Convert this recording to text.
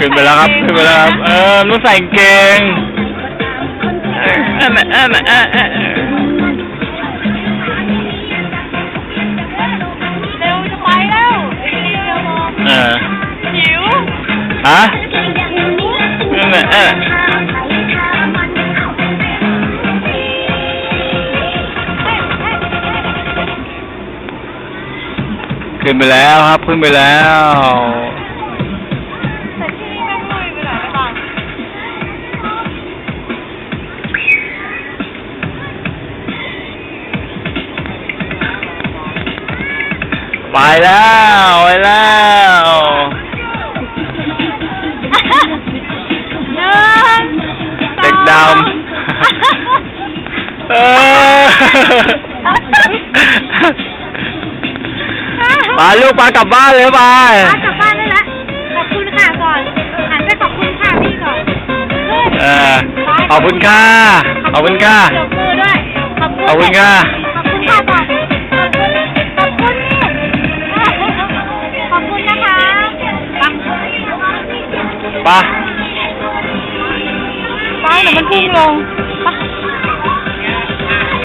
ขึ้นไปแล้วครับขึ้นไปแล้วครับ เออนุ่นใส่กางเกงเออเออเออเออเออเร็วจะไปแล้วเร็วมองเออหิวฮะเออเออขึ้นไปแล้วครับ ขึ้นไปแล้ว ไปแล้วไปแล้วหนึ่งเด็กดสองำเออไปลูกไปกลับบ้านเลยไปมากลับบ้านได้แล้วขอบคุณค่ะก่อนหันไปขอบคุณค่ะพี่ก่อนขึ้นเออขอบคุณค่ะขอบคุณค่ะยกมือด้วยขอบคุณขอบคุณค่ะขอบคุณค่ะก่อน Cái này.